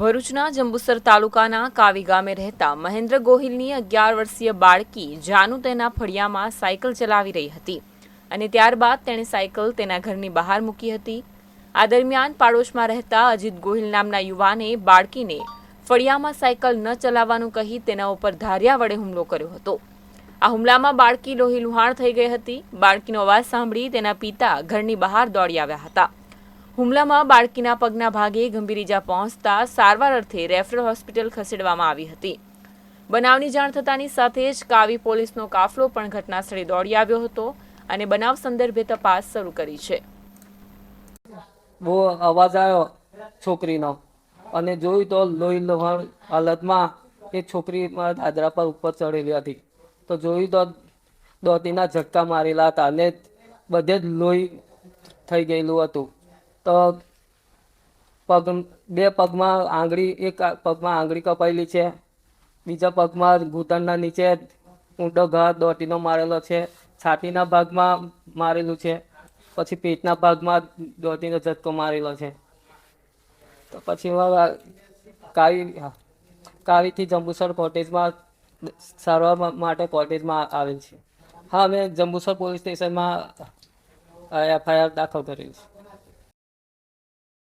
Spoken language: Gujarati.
ભરૂચના જંબુસર તાલુકાના કાવી ગામે રહેતા મહેન્દ્ર ગોહિલની અગિયાર વર્ષીય બાળકી જાનુ તેના ફળિયામાં સાયકલ ચલાવી રહી હતી અને ત્યારબાદ તેણે સાયકલ તેના ઘરની બહાર મૂકી હતી. આ દરમિયાન પાડોશમાં રહેતા અજીત ગોહિલ નામના યુવાને બાળકીને ફળિયામાં સાયકલ ન ચલાવવાનું કહી તેના ઉપર ધારિયા વડે હુમલો કર્યો હતો. આ હુમલામાં બાળકી લોહી લુહાણ થઈ ગઈ હતી. બાળકીનો અવાજ સાંભળી તેના પિતા ઘરની બહાર દોડી આવ્યા હતા. હુમલામાં બાળકીના પગના ભાગે ગંભીર ઈજા પહોંચતા સારવાર અર્થે રેફરલ હોસ્પિટલ ખસેડવામાં આવી હતી. બનાવની જાણ થતાની સાથે જ કાવી પોલીસનો કાફલો પણ ઘટના સ્થળે દોડી આવ્યો હતો અને બનાવ સંદર્ભે તપાસ શરૂ કરી છે. બહુ અવાજ આવ્યો છોકરીનો અને જોયું તો લોહી લોહણ હાલતમાં એ છોકરી મારા દાદરા પર ઉપર ચડેલી હતી. તો જોયું તો દોતીના ઝટકા મારેલા હતા અને બધે જ લોહી થઈ ગયેલું હતું. તો પગ, બે પગમાં આંગળી, એક પગમાં આંગળી કપાયેલી છે. બીજા પગમાં ઘૂંટણના નીચે ઊંડો ઘા દોટીનો મારેલો છે. છાતીના ભાગમાં મારેલું છે. પછી પેટના ભાગમાં દોતીનો ઝટકો મારેલો છે. તો પછી કાવી કાવીથી જંબુસર કોટેજમાં સારવાર માટે કોટેજમાં આવેલ છે. હા, મેં જંબુસર પોલીસ સ્ટેશનમાં એફઆઈઆર દાખલ કરેલી છે.